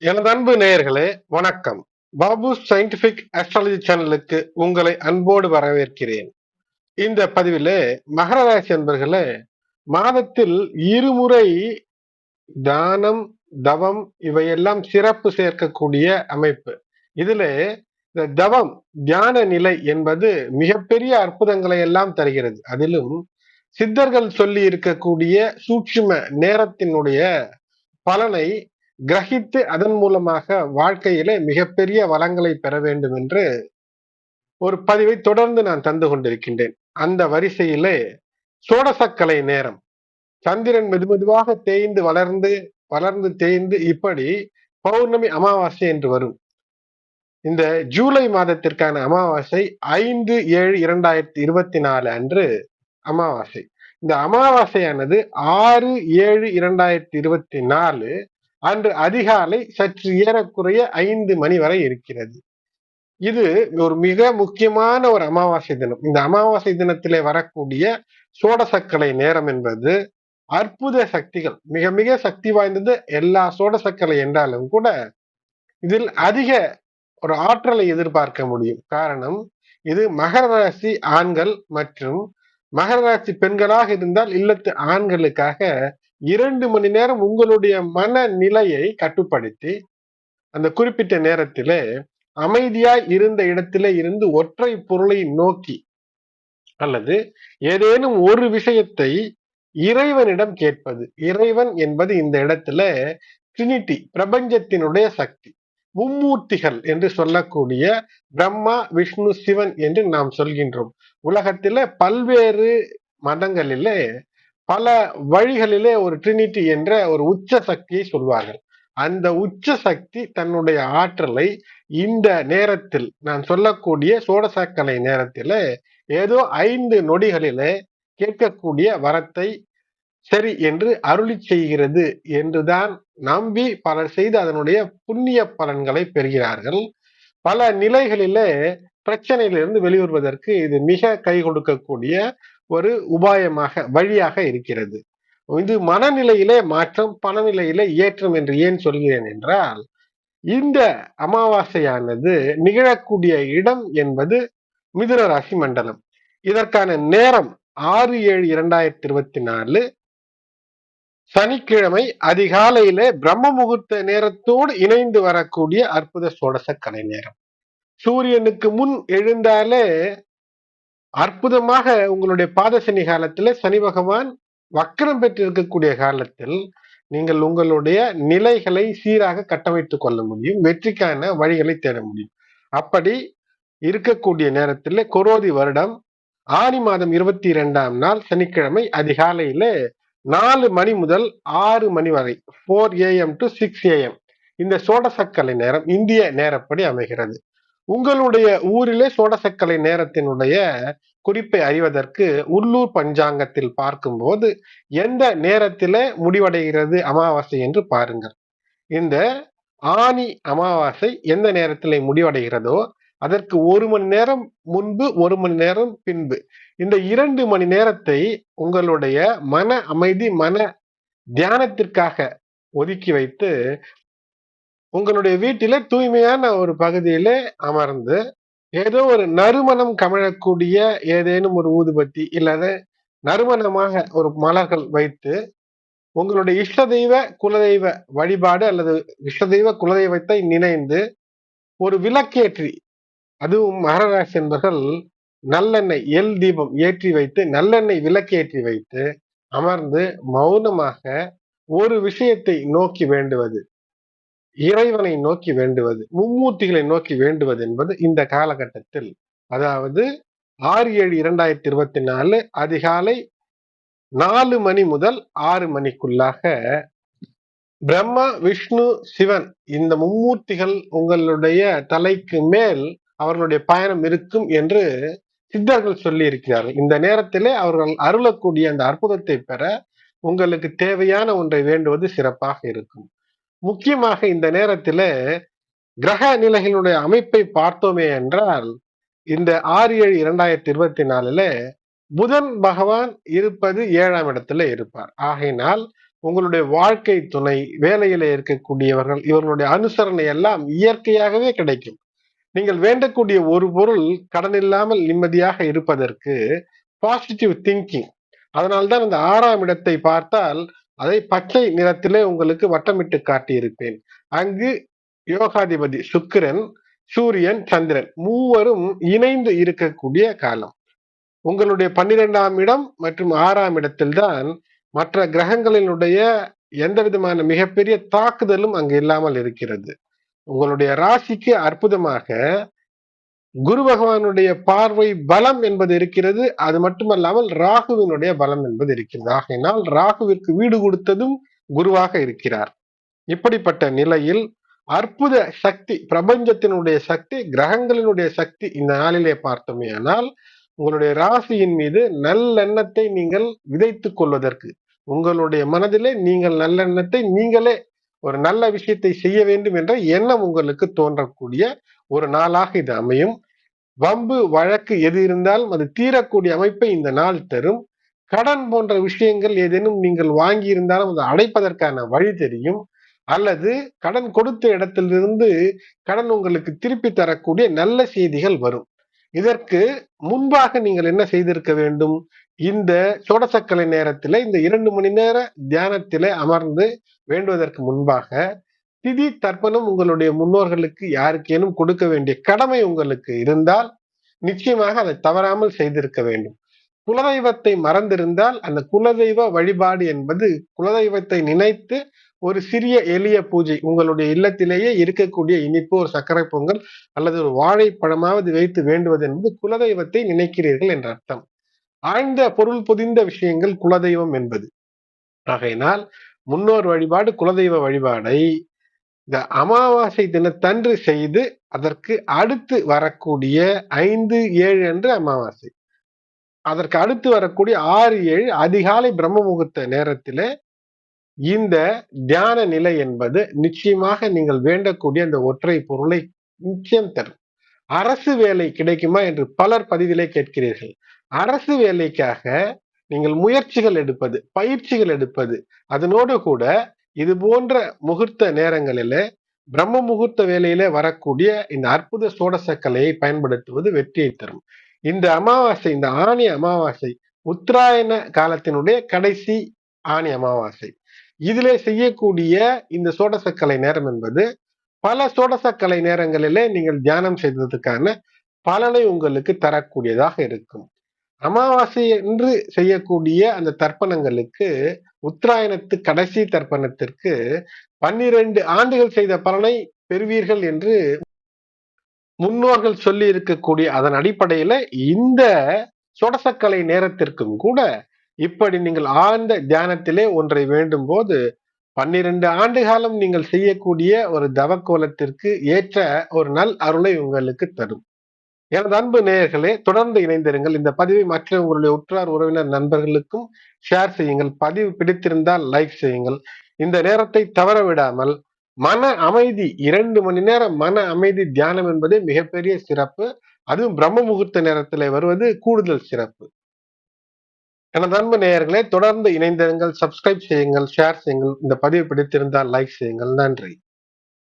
எனது அன்பு நேயர்களே வணக்கம். பாபு சயின்டிபிக் அஸ்ட்ராலஜி சேனலுக்கு உங்களை அன்போடு வரவேற்கிறேன். இந்த பதிவிலே மகர ராசி அன்பர்களே மாதத்தில் இருமுறை தானம் தவம் இவையெல்லாம் சிறப்பு சேர்க்கக்கூடிய அமைப்பு. இதுல இந்த தவம் தியான நிலை என்பது மிகப்பெரிய அற்புதங்களை எல்லாம் தருகிறது. அதிலும் சித்தர்கள் சொல்லி இருக்கக்கூடிய சூட்சும நேரத்தினுடைய பலனை கிரகித்து அதன் மூலமாக வாழ்க்கையிலே மிகப்பெரிய வளங்களை பெற வேண்டும் என்று ஒரு பதிவை தொடர்ந்து நான் தந்து கொண்டிருக்கின்றேன். அந்த வரிசையிலே சோடசக்கலை நேரம். சந்திரன் மெதுமெதுவாக தேய்ந்து வளர்ந்து வளர்ந்து தேய்ந்து இப்படி பௌர்ணமி அமாவாசை என்று வரும். இந்த ஜூலை மாதத்திற்கான அமாவாசை ஐந்து ஏழு இரண்டாயிரத்தி இருபத்தி நாலு அன்று அமாவாசை. இந்த அமாவாசையானது ஆறு ஏழு இரண்டாயிரத்தி இருபத்தி நாலு அன்று அதிகாலை சற்று ஏறக்குறைய ஐந்து மணி வரை இருக்கிறது. இது ஒரு மிக முக்கியமான ஒரு அமாவாசை தினம். இந்த அமாவாசை தினத்திலே வரக்கூடிய சோடசக்கலை நேரம் என்பது அற்புத சக்திகள். மிக மிக சக்தி வாய்ந்தது எல்லா சோடசக்கலை என்றாலும் கூட இதில் அதிக ஒரு ஆற்றலை எதிர்பார்க்க முடியும். காரணம் இது மகர ராசி ஆண்கள் மற்றும் மகர ராசி பெண்களாக இருந்தால் இல்லத்து ஆண்களுக்காக இரண்டு மணி நேரம் உங்களுடைய மன நிலையை கட்டுப்படுத்தி அந்த குறிப்பிட்ட நேரத்திலே அமைதியாய் இருந்த இடத்திலே இருந்து ஒற்றை பொருளை நோக்கி அல்லது ஏதேனும் ஒரு விஷயத்தை இறைவனிடம் கேட்பது. இறைவன் என்பது இந்த இடத்துல ட்ரினிட்டி பிரபஞ்சத்தினுடைய சக்தி. மும்மூர்த்திகள் என்று சொல்லக்கூடிய பிரம்மா விஷ்ணு சிவன் என்று நாம் சொல்கின்றோம். உலகத்தில பல்வேறு மதங்களிலே பல வழிகளிலே ஒரு ட்ரினிட்டி என்ற ஒரு உச்ச சக்தியை சொல்வார்கள். அந்த உச்ச சக்தி தன்னுடைய ஆற்றலை இந்த நேரத்தில் நான் சொல்லக்கூடிய சோடசாக்கலை நேரத்தில ஏதோ ஐந்து நொடிகளிலே கேட்கக்கூடிய வரத்தை சரி என்று அருளி செய்கிறது என்றுதான் நம்பி பலர் செய்து அதனுடைய புண்ணிய பலன்களை பெறுகிறார்கள். பல நிலைகளிலே பிரச்சனையிலிருந்து வெளிவருவதற்கு இது மிக கை கொடுக்கக்கூடிய ஒரு உபாயமாக வழியாக இருக்கிறது. இது மனநிலையிலே மாற்றம் பணநிலையிலே ஏற்றம் என்று ஏன் சொல்கிறேன் என்றால் இந்த அமாவாசையானது நிகழக்கூடிய இடம் என்பது மிதுன ராசி மண்டலம். இதற்கான நேரம் ஆறு ஏழு இரண்டாயிரத்தி இருபத்தி நாலு. சனிக்கிழமை அதிகாலையில பிரம்ம முகூர்த்த நேரத்தோடு இணைந்து வரக்கூடிய அற்புத சோடச கலை நேரம். சூரியனுக்கு முன் எழுந்தாலே அற்புதமாக உங்களுடைய பாதசனி காலத்துல சனி பகவான் வக்கரம் பெற்று இருக்கக்கூடிய காலத்தில் நீங்கள் உங்களுடைய நிலைகளை சீராக கட்டமைத்துக் கொள்ள முடியும் வெற்றிக்கான வழிகளை தேட முடியும். அப்படி இருக்கக்கூடிய நேரத்தில் கொரோதி வருடம் ஆனி மாதம் இருபத்தி இரண்டாம் நாள் சனிக்கிழமை அதிகாலையில நாலு மணி முதல் ஆறு மணி வரை four AM to six AM இந்த சோடசக்கலை நேரம் இந்திய நேரப்படி அமைகிறது. உங்களுடைய ஊரிலே சோடசக்கலை நேரத்தினுடைய குறிப்பை அறிவதற்கு உள்ளூர் பஞ்சாங்கத்தில் பார்க்கும்போது எந்த நேரத்தில முடிவடைகிறது அமாவாசை என்று பாருங்கள். இந்த ஆணி அமாவாசை எந்த நேரத்தில் முடிவடைகிறதோ அதற்கு ஒரு மணி நேரம் முன்பு ஒரு மணி நேரம் பின்பு. இந்த இரண்டு மணி நேரத்தை உங்களுடைய மன அமைதி மன தியானத்திற்காக ஒதுக்கி வைத்து உங்களுடைய வீட்டில தூய்மையான ஒரு பகுதியில அமர்ந்து ஏதோ ஒரு நறுமணம் கமழக்கூடிய ஏதேனும் ஒரு ஊதுபத்தி இல்லத நறுமணமாக ஒரு மலர்கள் வைத்து உங்களுடைய இஷ்ட தெய்வ குலதெய்வ வழிபாடு அல்லது இஷ்ட தெய்வ குலதெய்வத்தை நினைந்து ஒரு விளக்கேற்றி அதுவும் மகராசி என்பர்கள் நல்லெண்ணெய் எல் தீபம் ஏற்றி வைத்து நல்லெண்ணெய் விளக்கேற்றி வைத்து அமர்ந்து மௌனமாக ஒரு விஷயத்தை நோக்கி வேண்டுவது. இறைவனை நோக்கி வேண்டுவது மும்மூர்த்திகளை நோக்கி வேண்டுவது என்பது இந்த காலகட்டத்தில். அதாவது ஆறு ஏழு இரண்டாயிரத்தி இருபத்தி நாலு அதிகாலை நாலு மணி முதல் ஆறு மணிக்குள்ளாக பிரம்மா விஷ்ணு சிவன் இந்த மும்மூர்த்திகள் உங்களுடைய தலைக்கு மேல் அவர்களுடைய பயணம் இருக்கும் என்று சித்தர்கள் சொல்லி இருக்கிறார்கள் இந்த நேரத்திலே அவர்கள் அருளக்கூடிய அந்த அற்புதத்தை பெற உங்களுக்கு தேவையான ஒன்றை வேண்டுவது சிறப்பாக இருக்கும். முக்கியமாக இந்த நேரத்தில் கிரக நிலைகளுடைய அமைப்பை பார்த்தோமே என்றால் இந்த ஆறு ஏழு இரண்டாயிரத்தி இருபத்தி நாலுல புதன் பகவான் இருப்பது ஏழாம் இடத்துல இருப்பார். ஆகையினால் உங்களுடைய வாழ்க்கை துணை வேலையில இருக்கக்கூடியவர்கள் இவர்களுடைய அனுசரணை எல்லாம் இயற்கையாகவே கிடைக்கும். நீங்கள் வேண்டக்கூடிய ஒரு பொருள் கடன் இல்லாமல் நிம்மதியாக இருப்பதற்கு பாசிட்டிவ் திங்கிங் அதனால்தான் அந்த ஆறாம் இடத்தை பார்த்தால் அதை பச்சை நிறத்திலே உங்களுக்கு வட்டமிட்டு காட்டியிருப்பேன். அங்கு யோகாதிபதி சுக்கிரன் சூரியன் சந்திரன் மூவரும் இணைந்து இருக்கக்கூடிய காலம். உங்களுடைய பன்னிரெண்டாம் இடம் மற்றும் ஆறாம் இடத்தில்தான் மற்ற கிரகங்களினுடைய எந்த விதமான மிகப்பெரிய தாக்குதலும் அங்கு இல்லாமல் இருக்கிறது. உங்களுடைய ராசிக்கு அற்புதமாக குரு பகவானுடைய பார்வை பலம் என்பது இருக்கிறது. அது மட்டுமல்லாமல் ராகுவினுடைய பலம் என்பது இருக்கிறது. ஆகையினால் ராகுவிற்கு வீடு கொடுத்ததும் குருவாக இருக்கிறார். இப்படிப்பட்ட நிலையில் அற்புத சக்தி பிரபஞ்சத்தினுடைய சக்தி கிரகங்களினுடைய சக்தி இந்த நாளிலே பார்த்தோமே ஆனால் உங்களுடைய ராசியின் மீது நல்லெண்ணத்தை நீங்கள் விதைத்துக் கொள்வதற்கு உங்களுடைய மனதிலே நீங்கள் நல்லெண்ணத்தை நீங்களே ஒரு நல்ல விஷயத்தை செய்ய வேண்டும் என்ற எண்ணம் உங்களுக்கு தோன்றக்கூடிய ஒரு நாளாக இது அமையும். வம்பு வழக்கு எது இருந்தாலும் அது தீரக்கூடிய அமைப்பை இந்த நாள் தரும். கடன் போன்ற விஷயங்கள் ஏதேனும் நீங்கள் வாங்கி இருந்தாலும் அதை அடைப்பதற்கான வழி தெரியும். அல்லது கடன் கொடுத்த இடத்திலிருந்து கடன் உங்களுக்கு திருப்பி தரக்கூடிய நல்ல செய்திகள் வரும். இதற்கு முன்பாக நீங்கள் என்ன செய்திருக்க வேண்டும்? இந்த சோடசக்கலை நேரத்தில் இந்த இரண்டு மணி நேர தியானத்தில அமர்ந்து வேண்டுவதற்கு முன்பாக திதி தர்ப்பணம் உங்களுடைய முன்னோர்களுக்கு யாருக்கேனும் கொடுக்க வேண்டிய கடமை உங்களுக்கு இருந்தால் நிச்சயமாக அதை தவறாமல் செய்திருக்க வேண்டும். குலதெய்வத்தை மறந்திருந்தால் அந்த குலதெய்வ வழிபாடு என்பது குலதெய்வத்தை நினைத்து ஒரு சிறிய எளிய பூஜை உங்களுடைய இல்லத்திலேயே இருக்கக்கூடிய இனிப்பு ஒரு சர்க்கரை பொங்கல் அல்லது ஒரு வாழைப்பழமாவது வைத்து வேண்டுவது என்பது குலதெய்வத்தை நினைக்கிறீர்கள் என்ற அர்த்தம். ஆழ்ந்த பொருள் பொதிந்த விஷயங்கள் குலதெய்வம் என்பது. ஆகையினால் முன்னோர் வழிபாடு குலதெய்வ வழிபாடை இந்த அமாவாசை தினத்தன்று செய்து அதற்கு அடுத்து வரக்கூடிய ஐந்து ஏழு என்று அமாவாசை. அதற்கு அடுத்து வரக்கூடிய ஆறு ஏழு அதிகாலை பிரம்ம முகூர்த்த நேரத்திலே இந்த தியான நிலை என்பது நிச்சயமாக நீங்கள் வேண்டக்கூடிய அந்த ஒற்றை பொருளை நிச்சயம் தரும். அரசு வேலை கிடைக்குமா என்று பலர் பதிவிலே கேட்கிறீர்கள். அரசு வேலைக்காக நீங்கள் முயற்சிகள் எடுப்பது பயிற்சிகள் எடுப்பது அதனோடு கூட இது போன்ற முகூர்த்த நேரங்களில பிரம்ம முகூர்த்த வேலையில வரக்கூடிய இந்த அற்புத சோடச கலையை பயன்படுத்துவது வெற்றியை தரும். இந்த அமாவாசை இந்த ஆணி அமாவாசை உத்தராயண காலத்தினுடைய கடைசி ஆணி அமாவாசை. இதிலே செய்யக்கூடிய இந்த சோடசக்கலை நேரம் என்பது பல சோடசக்கலை நேரங்களிலே நீங்கள் தியானம் செய்ததுக்கான பலனை உங்களுக்கு தரக்கூடியதாக இருக்கும். அமாவாசை என்று செய்யக்கூடிய அந்த தர்ப்பணங்களுக்கு உத்தராயணத்து கடைசி தர்ப்பணத்திற்கு பன்னிரண்டு ஆண்டுகள் செய்த பலனை பெறுவீர்கள் என்று முன்னோர்கள் சொல்லி இருக்கக்கூடிய அதன் அடிப்படையில இந்த சொடசக்கலை நேரத்திற்கும் கூட இப்படி நீங்கள் ஆழ்ந்த தியானத்திலே ஒன்றை வேண்டும் போது பன்னிரண்டு ஆண்டு காலம் நீங்கள் செய்யக்கூடிய ஒரு தவக்கோலத்திற்கு ஏற்ற ஒரு நல் அருளை உங்களுக்கு தரும். எனது அன்பு நேயர்களே தொடர்ந்து இணைந்திருங்கள். இந்த பதிவை மற்ற உங்களுடைய உற்றார் உறவினர் நண்பர்களுக்கும் ஷேர் செய்யுங்கள். பதிவு பிடித்திருந்தால் லைக் செய்யுங்கள். இந்த நேரத்தை தவற விடாமல் மன அமைதி இரண்டு மணி நேரம் மன அமைதி தியானம் என்பது மிகப்பெரிய சிறப்பு. அதுவும் பிரம்ம முகூர்த்த நேரத்தில் வருவது கூடுதல் சிறப்பு. எனது அன்பு நேயர்களே தொடர்ந்து இணைந்திருங்கள் சப்ஸ்கிரைப் செய்யுங்கள் ஷேர் செய்யுங்கள். இந்த பதிவு பிடித்திருந்தால் லைக் செய்யுங்கள். நன்றி.